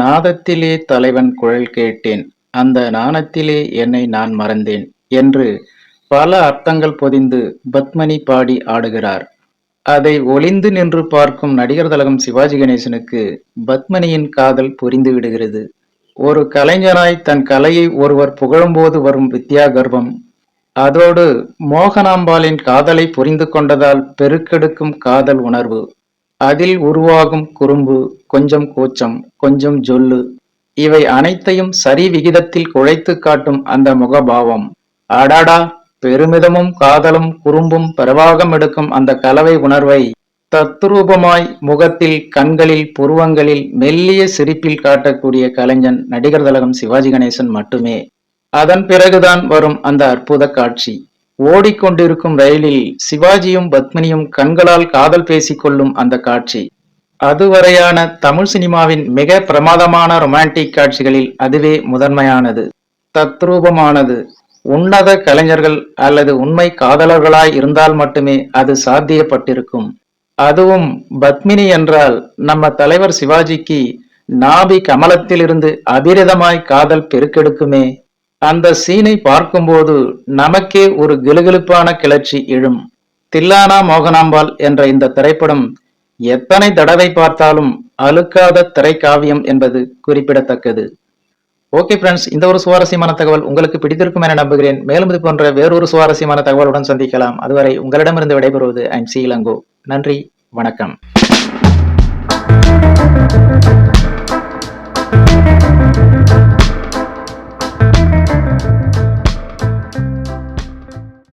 நாதத்திலே தலைவன் குழல் கேட்டேன். அந்த நாணத்திலே என்னை நான் மறந்தேன் என்று பல அர்த்தங்கள் பொதிந்து பத்மனி பாடி ஆடுகிறார். அதை ஒளிந்து நின்று பார்க்கும் நடிகர் தலகம் சிவாஜி கணேசனுக்கு பத்மனியின் காதல் புரிந்து விடுகிறது. ஒரு கலைஞனாய் தன் கலையை ஒருவர் புகழும்போது வரும் வித்யா கர்வம் அதோடு மோகனாம்பாளின் காதலை புரிந்து கொண்டதால் பெருக்கெடுக்கும் காதல் உணர்வு அதில் உருவாகும் குறும்பு கொஞ்சம் கூச்சம் கொஞ்சம் ஜொல்லு. இவை அனைத்தையும் சரி விகிதத்தில் குழைத்து காட்டும் அந்த முகபாவம். அடாடா பெருமிதமும் காதலும் குறும்பும் பிரவாகம் எடுக்கும் அந்த கலவை உணர்வை. தத்ரூபமாய் முகத்தில் கண்களில் புருவங்களில் மெல்லிய சிரிப்பில் காட்டக்கூடிய கலைஞன் நடிகர் தலகம் சிவாஜி கணேசன் மட்டுமே. அதன் பிறகுதான் வரும் அந்த அற்புத காட்சி. ஓடிக்கொண்டிருக்கும் ரயிலில் சிவாஜியும் பத்மினியும் கண்களால் காதல் பேசிக்கொள்ளும் அந்த காட்சி. அதுவரையான தமிழ் சினிமாவின் மிக பிரமாதமான ரொமான்டிக் காட்சிகளில் அதுவே முதன்மையானது. தத்ரூபமானது. உன்னத கலைஞர்கள் அல்லது உண்மை காதலர்களாய் இருந்தால் மட்டுமே அது சாத்தியப்பட்டிருக்கும். அதுவும் பத்மினி என்றால் நம்ம தலைவர் சிவாஜிக்கு நாபி கமலத்திலிருந்து அபிரிதமாய் காதல் பெருக்கெடுக்குமே. அந்த சீனை பார்க்கும்போது நமக்கே ஒரு கிலுகிலுப்பான கிளர்ச்சி எழும். தில்லானா மோகனாம்பாள் என்ற இந்த திரைப்படம் எத்தனை தடவை பார்த்தாலும் அழுக்காத திரைக்காவியம் என்பது குறிப்பிடத்தக்கது. ஓகே ஃப்ரெண்ட்ஸ் இந்த ஒரு சுவாரஸ்யமான தகவல் உங்களுக்கு பிடித்திருக்கும் என நம்புகிறேன். மேலும் இது போன்ற வேறொரு சுவாரஸ்யமான தகவலுடன் சந்திக்கலாம். அதுவரை உங்களிடமிருந்து விடைபெறுவது ஐம் சி இளங்கோ நன்றி வணக்கம்.